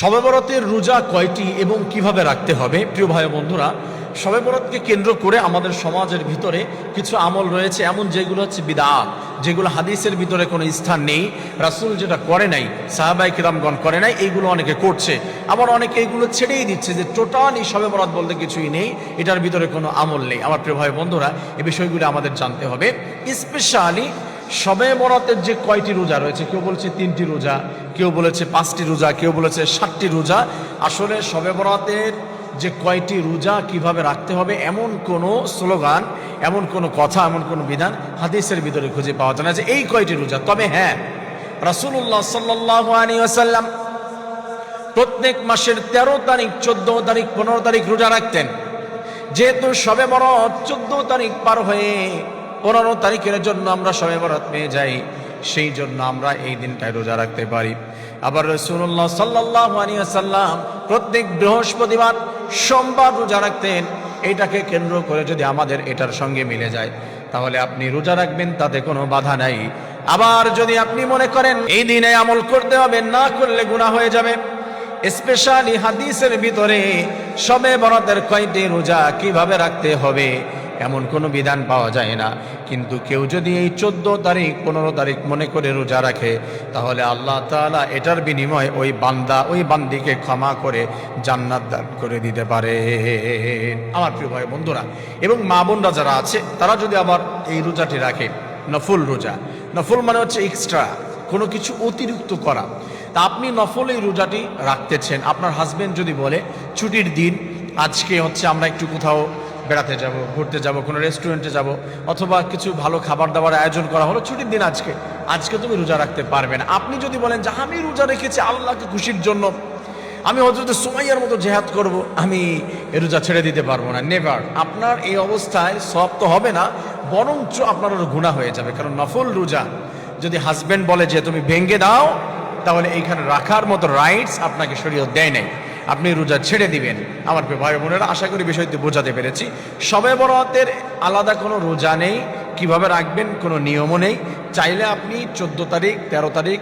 শবে বরাতের রোজা কয়টি এবং কীভাবে রাখতে হবে? প্রিয় ভাই বন্ধুরা শবে বরাতকে কেন্দ্র করে আমাদের সমাজের ভিতরে কিছু আমল রয়েছে, এমন যেগুলো হচ্ছে বিদা যেগুলো হাদিসের ভিতরে কোনো স্থান নেই। রাসূল যেটা করে নাই সাহাবাই কিরামগণ করে নাই, এইগুলো অনেকে করছে। আবার অনেকে এইগুলো ছেড়েই দিচ্ছে যে টোটালি শবে বরাত বলতে কিছুই নেই, এটার ভিতরে কোনো আমল নেই। আমার প্রিয় ভাই বন্ধুরা এই বিষয়গুলো আমাদের জানতে হবে। স্পেশালি শবে বরাতের যে কয়টি রোজা রয়েছে, কেউ বলেছে তিনটি রোজা, কেউ বলেছে পাঁচটি রোজা, কেউ বলেছে ষাটটি রোজা, আসলে শবে বরাতের যে কয়টি রোজা কীভাবে রাখতে হবে, এমন কোনো স্লোগান, এমন কোনো কথা, এমন কোনো বিধান হাদিসের ভিতরে খুঁজে পাওয়া যায় না যে এই কয়টি রোজা। তবে হ্যাঁ রাসূলুল্লাহ সাল্লাল্লাহু আলাইহি ওয়াসাল্লাম প্রত্যেক মাসের তেরো তারিখ, চোদ্দ তারিখ, পনেরো তারিখ রোজা রাখতেন। যেহেতু সবে বরাত চোদ্দ তারিখ পার হয়ে পনেরো তারিখের জন্য আমরা সবে বরাত পেয়ে যাই, সেই জন্য আমরা এই দিনটায় রোজা রাখতে পারি। আবার রসুল্লাহ সাল্লাহ সাল্লাম প্রত্যেক বৃহস্পতিবার সোমবার রোজা রাখতেন। এটাকে কেন্দ্র করে যদি আমাদের এটার সঙ্গে মিলে যায়, তাহলে আপনি রোজা রাখবেন, তাতে কোনো বাধা নাই। আবার যদি আপনি মনে করেন এই দিনে আমল করতে হবে, না করলে গুণা হয়ে যাবে। স্পেশালি হাদিসের ভিতরে সবে বরাতের কয়টি রোজা কীভাবে রাখতে হবে এমন কোনো বিধান পাওয়া যায় না। কিন্তু কেউ যদি এই চোদ্দ তারিখ, পনেরো তারিখ মনে করে রোজা রাখে, তাহলে আল্লাহ তাআলা এটার বিনিময়ে ওই বান্দা, ওই বান্দিকে ক্ষমা করে জান্নাত দান করে দিতে পারে। আমার প্রিয় ভাই বন্ধুরা এবং মা বোনরা যারা আছে, তারা যদি আবার এই রোজাটি রাখে, নফল রোজা, নফল মানে হচ্ছে এক্সট্রা কোনো কিছু অতিরিক্ত করা। তা আপনি নফল এই রোজাটি রাখতেছেন। আপনার হাজবেন্ড যদি বলে, ছুটির দিন, আজকে হচ্ছে আমরা একটু কোথাও বেড়াতে যাব, ঘুরতে যাব, কোনো রেস্টুরেন্টে যাব, অথবা কিছু ভালো খাবার দাবার আয়োজন করা হলো, ছুটির দিন আজকে। আজকে তুমি রোজা রাখতে পারবে না। আপনি যদি বলেন যে, আমি রোজা রেখেছি আল্লাহকে খুশির জন্য, আমি হজরত সুমাইয়ার মতো জেহাদ করব, আমি রোজা ছেড়ে দিতে পারব না। নেভার আপনার এই অবস্থায় সব তো হবে না, বরঞ্চ আপনার গুণা হয়ে যাবে। কারণ নফল রোজা, যদি হাজবেন্ড বলে যে, তুমি ভেঙ্গে দাও, তাহলে এইখানে রাখার মতো রাইটস আপনাকে শরীয়ত দেয় নাই। আপনি রোজা ছেড়ে দিবেন। আমার ভাই বোনেরা, আশা করি বিষয়টি বোঝাতে পেরেছি। সবে বরাতের আলাদা কোনো রোজা নেই, কীভাবে রাখবেন কোনো নিয়মও নেই। চাইলে আপনি চোদ্দ তারিখ, তেরো তারিখ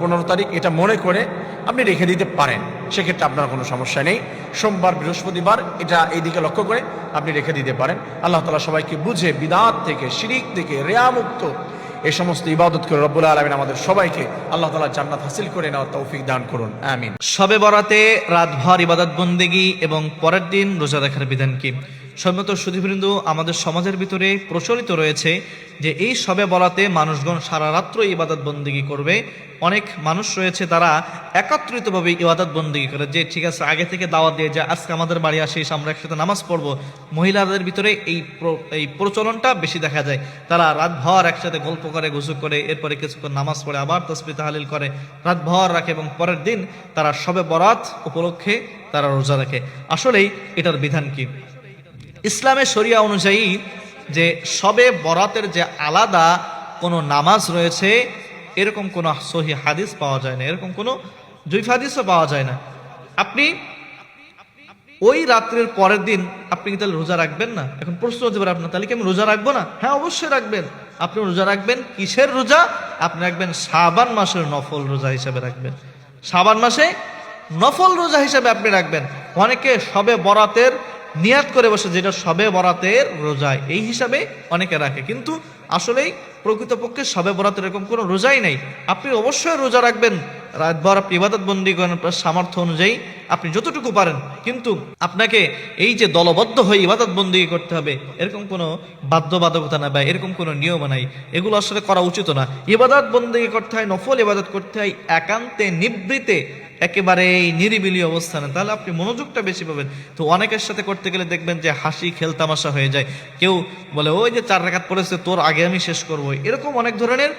পনেরো তারিখ এটা মনে করে আপনি রেখে দিতে পারেন। সেক্ষেত্রে আপনার কোনো সমস্যা নেই। সোমবার, বৃহস্পতিবার এটা এই দিকে লক্ষ্য করে আপনি রেখে দিতে পারেন। আল্লাহ তালা সবাইকে বুঝে, বিদাত থেকে, শিরিক থেকে, রেয়ামুক্ত এই সমস্ত ইবাদত করে রব্বুল আলমিন আমাদের সবাইকে আল্লাহ তালা জান্নাত হাসিল করে নেওয়ার তৌফিক দান করুন। আমিন। সবে বরাতে রাতভর ইবাদত বন্দেগি এবং পরের দিন রোজা রাখার বিধান কি? সম্মত সুধীবৃন্দ, আমাদের সমাজের ভিতরে প্রচলিত রয়েছে যে এই সবে বরাতে মানুষগণ সারা রাত্র ইবাদত বন্দেগি করবে। অনেক মানুষ রয়েছে তারা একত্রিতভাবে ইবাদত বন্দেগি করে যে, ঠিক আছে, আগে থেকে দাওয়াত দিয়ে যে, আজকে আমাদের বাড়ি আসিস আমরা একসাথে নামাজ পড়ব। মহিলাদের ভিতরে এই এই প্রচলনটা বেশি দেখা যায়। তারা রাত রাতভর একসাথে গল্প করে গুজু করে, এরপরে কিছুক্ষণ নামাজ পড়ে, আবার তসবি তাহালিল করে রাত রাতভর রাখে এবং পরের দিন তারা সবে বরাত উপলক্ষে তারা রোজা রাখে। আসলেই এটার বিধান কি? ইসলামের শরিয়া অনুযায়ী যে সবে বরাতের যে আলাদা কোনো নামাজ রয়েছে, এরকম কোনো সহি হাদিস পাওয়া যায় না, এরকম কোনো জৈফ হাদিসও পাওয়া যায় না। আপনি ওই রাত্রের পরের দিন আপনি কি তাহলে রোজা রাখবেন না? এখন প্রশ্ন হতে পারে আপনার তাহলে কি আমি রোজা রাখব না? হ্যাঁ অবশ্যই রাখবেন। আপনি রোজা রাখবেন কিসের রোজা? আপনি রাখবেন সাবান মাসের নফল রোজা হিসাবে রাখবেন। সাবান মাসে নফল রোজা হিসাবে আপনি রাখবেন। অনেকে সবে বরাতের নিয়াত করে বসে যেটা সবে বরাতের রোজায়। এই হিসাবে অনেকে রাখে। কিন্তু আসলেই প্রকৃতপক্ষে সবে বরাতের এরকম কোনো রোজাই নেই। আপনি অবশ্যই রোজা রাখবেন। রাতভর আপনি ইবাদত বন্দি করেন, আপনার সামর্থ্য অনুযায়ী আপনি যতটুকু পারেন। কিন্তু আপনাকে এই যে দলবদ্ধ হয়ে ইবাদত বন্দি করতে হবে, এরকম কোনো বাধ্যবাধকতা না বা এরকম কোনো নিয়ম নাই। এগুলো আসলে করা উচিত না। ইবাদত বন্দি করতে হয়, নফল ইবাদত করতে হয়, একান্তে নিবৃতে একেবারে এই নিরিবিলি অবস্থানে। তাহলে আপনি মনোযোগটা বেশি পাবেন। তো অনেকের সাথে করতে গেলে দেখবেন যে হাসি, খেলতামাশা হয়ে যায়। কেউ বলে, ওই যে চার রেখাত পড়েছে, তোর আগে আমি শেষ করব। এরকম অনেক ধরনের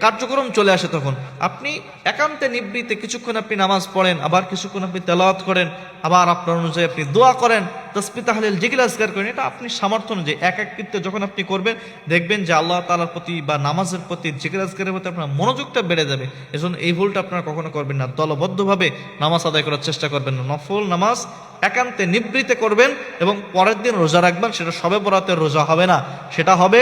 কার্যক্রম চলে আসে তখন। আপনি একান্তে নিবৃত্তে কিছুক্ষণ আপনি নামাজ পড়েন, আবার কিছুক্ষণ আপনি তেলাওয়াত করেন, আবার আপনার অনুযায়ী আপনি দোয়া করেন। তসবি তাহলিল জিকির আজগার করেন, এটা আপনি সামর্থ্য অনুযায়ী, এক এককৃত্বে যখন আপনি করবেন, দেখবেন যে আল্লাহ তালার প্রতি বা নামাজের প্রতি জিকির আজগারের প্রতি আপনার মনোযোগটা বেড়ে যাবে। এজন্য এই ভুলটা আপনারা কখনো করবেন না। দলবদ্ধভাবে নামাজ আদায় করার চেষ্টা করবেন না। নফল নামাজ একান্তে নিবৃত্তে করবেন এবং পরের দিন রোজা রাখবেন, সেটা সবে বরাতের রোজা হবে না। সেটা হবে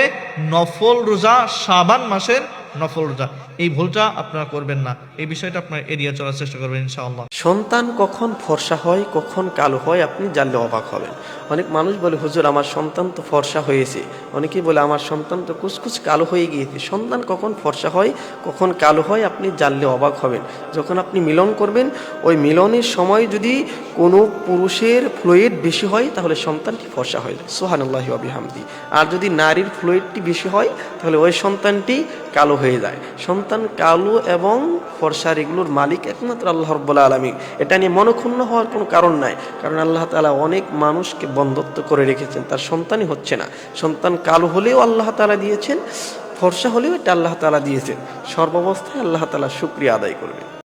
নফল রোজা শাবান মাসের নফল রোজা এই ভুলটা আপনারা করবেন না। এই বিষয়টা আপনার এড়িয়ে চলার চেষ্টা করবেন ইনশাআল্লাহ। সন্তান কখন ফর্সা হয়, কখন কালো হয়, আপনি জানলে অবাক হবেন। অনেক মানুষ বলে, হুজুর, আমার সন্তান তো ফর্সা হয়েছে। অনেকেই বলে, আমার সন্তান তো কুচকুচ কালো হয়ে গিয়েছে। সন্তান কখন ফর্সা হয়, কখন কালো হয়, আপনি জানলে অবাক হবেন। যখন আপনি মিলন করবেন, ওই মিলনের সময় যদি কোনো পুরুষের ফ্লুইড বেশি হয়, তাহলে সন্তানটি ফর্সা হয়। সোহানুল্লাহ আবিহামদি আর যদি নারীর ফ্লুইডটি বেশি হয়, তাহলে ওই সন্তানটি কালো হয়ে যায়। সন্তান কালো এবং ফর্সার এগুলোর মালিক একমাত্র আল্লাহ রব্বুল্লা আলমী এটা নিয়ে মনক্ষুণ্ণ হওয়ার কোনো কারণ নাই, কারণ আল্লাহ তালা অনেক মানুষকে বন্ধত্ব করে রেখেছেন, তার সন্তানই হচ্ছে না। সন্তান কালো হলেও আল্লাহ তালা দিয়েছেন, ফর্সা হলেও এটা আল্লাহ তালা দিয়েছেন। সর্বাবস্থায় আল্লাহ তালা শুক্রিয়া আদায় করবে